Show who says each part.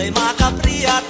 Speaker 1: Sa'y makapriyat